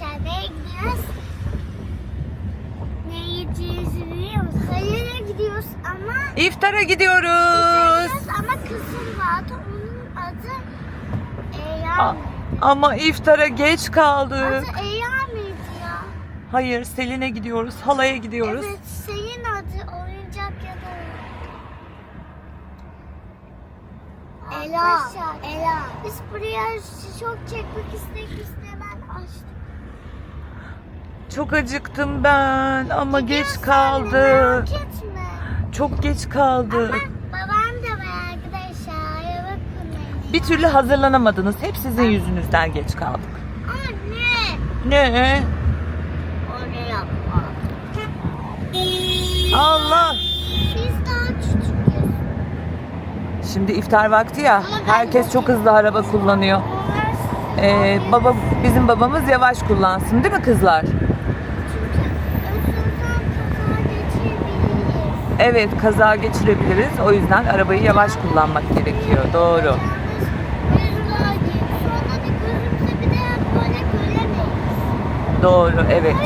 nereye gidiyoruz? Ne yiyeceğimizi biliyor musun? Hayır'a gidiyoruz ama İftara gidiyoruz. gidiyoruz ama kızım vardı. Onun adı mı? ama iftara geç kaldık. Adı Eya mıydı ya? Hayır, Selin'e gidiyoruz. Halaya gidiyoruz. Evet senin adı oyuncak ya da Ela. Ela. Biz buraya çok çekmek de hemen açtık. Çok acıktım ben ama geç etme. Çok geç Ama kaldık. babam da var arkadaşlar. Bir türlü hazırlanamadınız. Hep sizin yüzünüzden geç kaldık. Anne. Ne? Onu yapma. Allah. Biz daha küçüküz. Şimdi iftar vakti ya. Herkes çok hızlı araba kullanıyor. Ee, baba bizim babamız yavaş kullansın değil mi kızlar? çünkü özürden kaza geçirebiliriz. Evet kaza geçirebiliriz. O yüzden arabayı yavaş kullanmak gerekiyor. Doğru. Doğru evet.